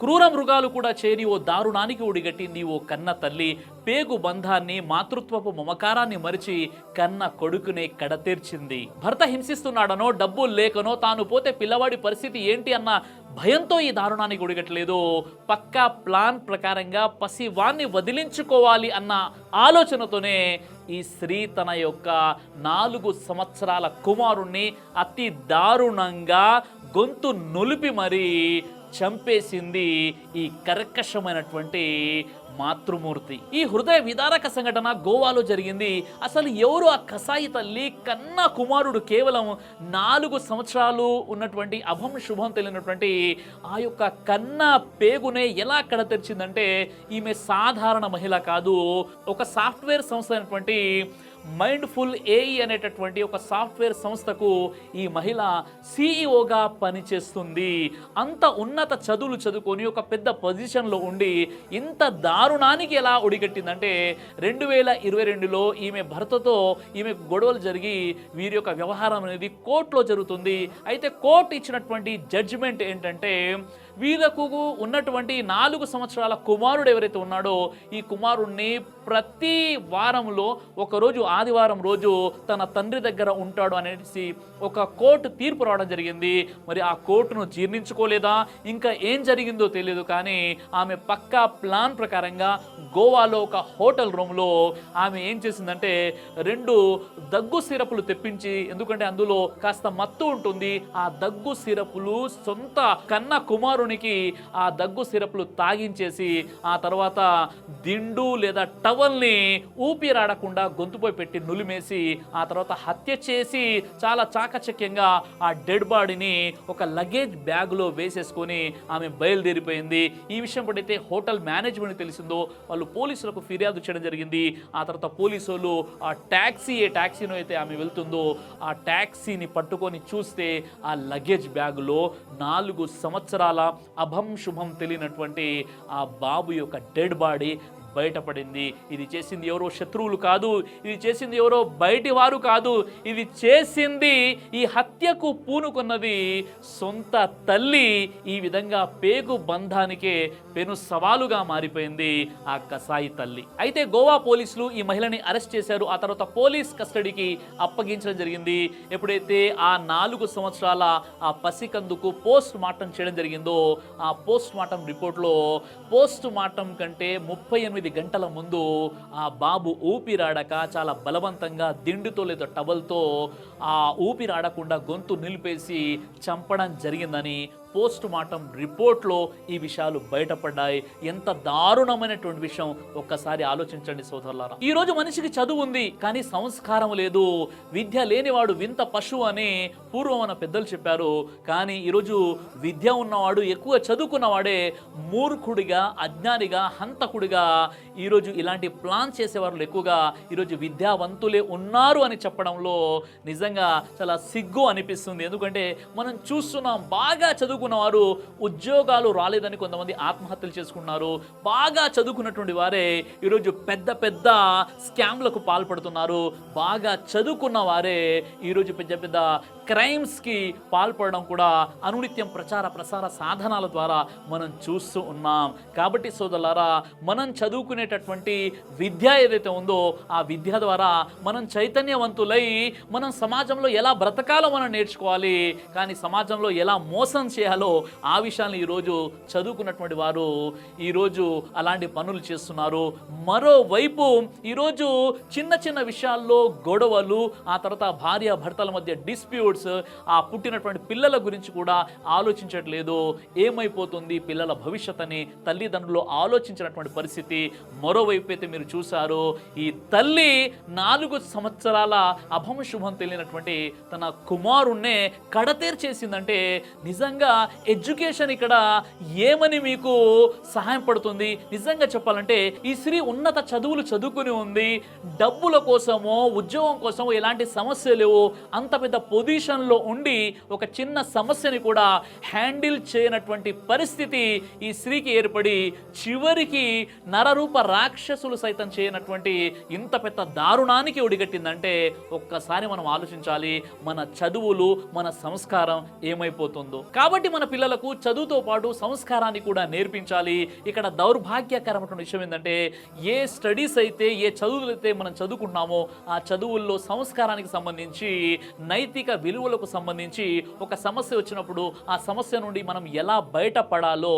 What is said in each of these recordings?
క్రూర మృగాలు కూడా చేరి ఓ దారుణానికి ఒడిగట్టింది ఓ కన్న తల్లి పేగు బంధాన్ని మాతృత్వపు మమకారాన్ని మరిచి కన్న కొడుకునే కడతీర్చింది. భర్త హింసిస్తున్నాడనో డబ్బులు లేకనో తాను పోతే పిల్లవాడి పరిస్థితి ఏంటి అన్న భయంతో ఈ దారుణానికి ఒడిగట్లేదు పక్కా ప్లాన్ ప్రకారంగా పసివాన్ని వదిలించుకోవాలి అన్న ఆలోచనతోనే ఈ స్త్రీ తన యొక్క నాలుగు సంవత్సరాల కుమారుణ్ణి అతి దారుణంగా గొంతు నొలిపి మరీ చంపేసింది ఈ కర్కశమైనటువంటి మాతృమూర్తి. ఈ హృదయ విదారక సంఘటన గోవాలో జరిగింది. అసలు ఎవరు ఆ కసాయి తల్లి కన్న కుమారుడు కేవలం నాలుగు సంవత్సరాలు ఉన్నటువంటి అభం శుభం తెలియనటువంటి ఆ యొక్క కన్న పేగునే ఎలా కడతెరిచిందంటే ఈమె సాధారణ మహిళ కాదు. ఒక సాఫ్ట్వేర్ సంస్థ అయినటువంటి మైండ్ఫుల్ ఏఈ అనేటటువంటి ఒక సాఫ్ట్వేర్ సంస్థకు ఈ మహిళ సీఈఓగా పనిచేస్తుంది. అంత ఉన్నత చదువులు చదువుకొని ఒక పెద్ద పొజిషన్లో ఉండి ఇంత దారుణానికి ఎలా ఒడిగట్టిందంటే రెండు వేల ఇరవై రెండులో ఈమె భర్తతో ఈమె గొడవలు జరిగి వీరి యొక్క వ్యవహారం అనేది కోర్టులో జరుగుతుంది. అయితే కోర్టు ఇచ్చినటువంటి జడ్జిమెంట్ ఏంటంటే వీళ్ళకు ఉన్నటువంటి నాలుగు సంవత్సరాల కుమారుడు ఎవరైతే ఉన్నాడో ఈ కుమారుణ్ణి ప్రతి వారంలో ఒకరోజు ఆదివారం రోజు తన తండ్రి దగ్గర ఉంటాడు అనేసి ఒక కోర్టు తీర్పు రావడం జరిగింది. మరి ఆ కోర్టును జీర్ణించుకోలేదా? ఇంకా ఏం జరిగిందో తెలియదు కానీ ఆమె పక్కా ప్లాన్ ప్రకారంగా గోవాలో ఒక హోటల్ రూమ్లో ఆమె ఏం చేసిందంటే రెండు దగ్గు సిరపులు తెప్పించి ఎందుకంటే అందులో కాస్త మత్తు ఉంటుంది ఆ దగ్గు సిరపులు సొంత కన్న కుమారునికి ఆ దగ్గు సిరప్లు తాగించేసి ఆ తర్వాత దిండు లేదా టవల్ని ఊపిరాడకుండా గొంతుపై పెట్టి నులిమేసి ఆ తర్వాత హత్య చేసి చాలా చాకచక్యంగా ఆ డెడ్ బాడీని ఒక లగేజ్ బ్యాగ్లో వేసేసుకొని ఆమె బయలుదేరిపోయింది. ఈ విషయం పడితే హోటల్ మేనేజ్మెంట్ తెలిసిందో వాళ్ళు పోలీసులకు ఫిర్యాదు చేయడం జరిగింది. ఆ తర్వాత పోలీసు వాళ్ళు ఆ ట్యాక్సీ ఏ ట్యాక్సీను అయితే ఆమె వెళ్తుందో ఆ ట్యాక్సీని పట్టుకొని చూస్తే ఆ లగేజ్ బ్యాగులో నాలుగు సంవత్సరాల అభం శుభం తెలియనటువంటి ఆ బాబు యొక్క డెడ్ బాడీ బయటపడింది. ఇది చేసింది ఎవరో శత్రువులు కాదు ఇది చేసింది ఎవరో బయటి వారు కాదు. ఇది చేసింది ఈ హత్యకు పూనుకున్నది సొంత తల్లి. ఈ విధంగా పేగు బంధానికే పెను సవాలుగా మారిపోయింది ఆ కసాయి తల్లి. అయితే గోవా పోలీసులు ఈ మహిళని అరెస్ట్ చేశారు. ఆ తర్వాత పోలీస్ కస్టడీకి అప్పగించడం జరిగింది. ఎప్పుడైతే ఆ నాలుగు సంవత్సరాల ఆ పసికందుకు పోస్ట్ మార్టం చేయడం జరిగిందో ఆ పోస్ట్ మార్టం రిపోర్ట్లో పోస్ట్ మార్టం కంటే ముప్పై ఎనిమిది గంటల ముందు ఆ బాబు ఊపిరాడక చాలా బలవంతంగా దిండుతో లేదా టవల్తో ఆ ఊపిరాడకుండా గొంతు నిలిపేసి చంపడం జరిగిందని పోస్ట్ మార్టం రిపోర్ట్లో ఈ విషయాలు బయటపడ్డాయి. ఎంత దారుణమైనటువంటి విషయం ఒక్కసారి ఆలోచించండి సోదరులారా. ఈ రోజు మనిషికి చదువు ఉంది కానీ సంస్కారం లేదు. విద్య లేనివాడు వింత పశువు అని పూర్వం మన పెద్దలు చెప్పారు. కానీ ఈరోజు విద్య ఉన్నవాడు ఎక్కువ చదువుకున్నవాడే మూర్ఖుడిగా అజ్ఞానిగా హంతకుడిగా ఈరోజు ఇలాంటి ప్లాన్ చేసేవారు ఎక్కువగా ఈరోజు విద్యావంతులే ఉన్నారు అని చెప్పడంలో నిజంగా చాలా సిగ్గు అనిపిస్తుంది. ఎందుకంటే మనం చూస్తున్నాం బాగా చదువుకున్న వారు ఉద్యోగాలు రాలేదని కొంతమంది ఆత్మహత్యలు చేసుకున్నారు. బాగా చదువుకున్నటువంటి వారే ఈరోజు పెద్ద పెద్ద స్కామ్లకు పాల్పడుతున్నారు. బాగా చదువుకున్న వారే ఈరోజు పెద్ద పెద్ద క్రైమ్స్కి పాల్పడడం కూడా అనునిత్యం ప్రచార ప్రసార సాధనాల ద్వారా మనం చూస్తూ ఉన్నాం. కాబట్టి సోదరులారా మనం చదువుకునే అనేటటువంటి విద్య ఏదైతే ఉందో ఆ విద్య ద్వారా మనం చైతన్యవంతులై మనం సమాజంలో ఎలా బ్రతకాలో మనం నేర్చుకోవాలి కానీ సమాజంలో ఎలా మోసం చేయాలో ఆ విషయాన్ని ఈరోజు చదువుకున్నటువంటి వారు ఈరోజు అలాంటి పనులు చేస్తున్నారు. మరోవైపు ఈరోజు చిన్న చిన్న విషయాల్లో గొడవలు ఆ తర్వాత భార్య భర్తల మధ్య డిస్ప్యూట్స్ ఆ పుట్టినటువంటి పిల్లల గురించి కూడా ఆలోచించట్లేదు. ఏమైపోతుంది? పిల్లల భవిష్యత్ అని తల్లిదండ్రులు ఆలోచించినటువంటి పరిస్థితి మరోవైపు అయితే మీరు చూసారు ఈ తల్లి నాలుగు సంవత్సరాల అభంశుభం తెలియనటువంటి తన కుమారుణ్ణే కడతేర్చేసిందంటే నిజంగా ఎడ్యుకేషన్ ఇక్కడ ఏమని మీకు సహాయం పడుతుంది? నిజంగా చెప్పాలంటే ఈ స్త్రీ ఉన్నత చదువులు చదువుకుని ఉంది డబ్బుల కోసమో ఉద్యోగం కోసమో ఎలాంటి సమస్య లేవు అంత పెద్ద పొజిషన్లో ఉండి ఒక చిన్న సమస్యని కూడా హ్యాండిల్ చేయనటువంటి పరిస్థితి ఈ స్త్రీకి ఏర్పడి చివరికి నరరూప రాక్షసులు సైతం చేయనటువంటి ఇంత పెద్ద దారుణానికి ఒడిగట్టిందంటే ఒక్కసారి మనం ఆలోచించాలి మన చదువులు మన సంస్కారం ఏమైపోతుందో. కాబట్టి మన పిల్లలకు చదువుతో పాటు సంస్కారాన్ని కూడా నేర్పించాలి. ఇక్కడ దౌర్భాగ్యకరమైన విషయం ఏంటంటే ఏ స్టడీస్ అయితే ఏ చదువులు అయితే మనం చదువుకుంటున్నామో ఆ చదువుల్లో సంస్కారానికి సంబంధించి నైతిక విలువలకు సంబంధించి ఒక సమస్య వచ్చినప్పుడు ఆ సమస్య నుండి మనం ఎలా బయటపడాలో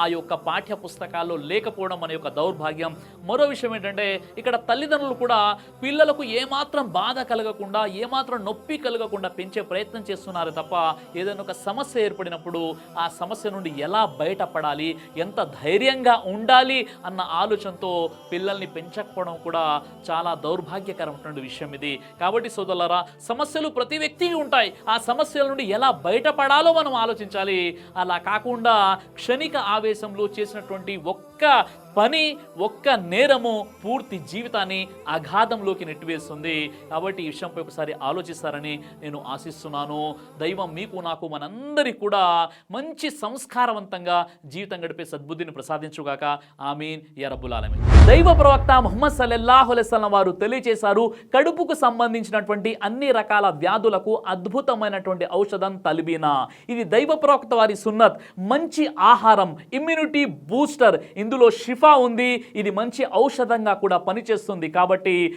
ఆ యొక్క పాఠ్య పుస్తకాల్లో లేకపోవడం మన యొక్క దౌర్భాగ్యం మరో విషయం ఏంటంటే ఇక్కడ తల్లిదండ్రులు కూడా పిల్లలకు ఏమాత్రం బాధ కలగకుండా ఏమాత్రం నొప్పి కలగకుండా పెంచే ప్రయత్నం చేస్తున్నారు తప్ప ఏదైనా ఒక సమస్య ఏర్పడినప్పుడు ఆ సమస్య నుండి ఎలా బయటపడాలి ఎంత ధైర్యంగా ఉండాలి అన్న ఆలోచనతో పిల్లల్ని పెంచకపోవడం కూడా చాలా దౌర్భాగ్యకరమైనటువంటి విషయం ఇది. కాబట్టి సోదరులరా సమస్యలు ప్రతి వ్యక్తికి ఉంటాయి. ఆ సమస్యల నుండి ఎలా బయటపడాలో మనం ఆలోచించాలి. అలా కాకుండా క్షణిక ఆవేశంలో చేసినటువంటి ఒక్క పని ఒక్క నేరము పూర్తి జీవితాన్ని అఘాధంలోకి నెట్టివేస్తుంది. కాబట్టి ఈ విషయంపై ఒకసారి ఆలోచిస్తారని నేను ఆశిస్తున్నాను. దైవం మీకు నాకు మనందరి కూడా మంచి సంస్కారవంతంగా జీవితం గడిపే సద్బుద్ధిని ప్రసాదించుగాక. ఆమీన్. యా దైవ ప్రవక్త ముహమ్మద్ సల్లల్లాహు అలైహి వారు తెలియజేశారు కడుపుకు సంబంధించినటువంటి అన్ని రకాల వ్యాధులకు అద్భుతమైనటువంటి ఔషధం తలిబీనా. ఇది దైవ ప్రవక్త వారి సున్నత్. మంచి ఆహారం ఇమ్యూనిటీ బూస్టర్ ఇందులో షిఫా ఉంది. ఇది మంచి ఔషధంగా కూడా పనిచేస్తుంది. కాబట్టి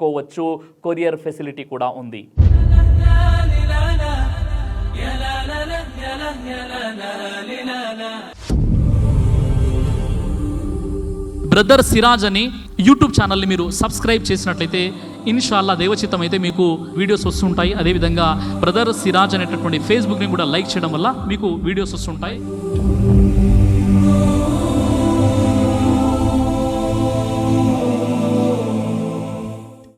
చేసుకోవచ్చు. కొరియర్ ఫెసిలిటీ కూడా ఉంది. బ్రదర్ సిరాజ్ అని యూట్యూబ్ ఛానల్ని మీరు సబ్స్క్రైబ్ చేసినట్లయితే ఇన్షాల్లా దేవచిత్తం అయితే మీకు వీడియోస్ వస్తుంటాయి. అదేవిధంగా బ్రదర్ సిరాజ్ అనేటటువంటి ఫేస్బుక్ని కూడా లైక్ చేయడం వల్ల మీకు వీడియోస్ వస్తుంటాయి.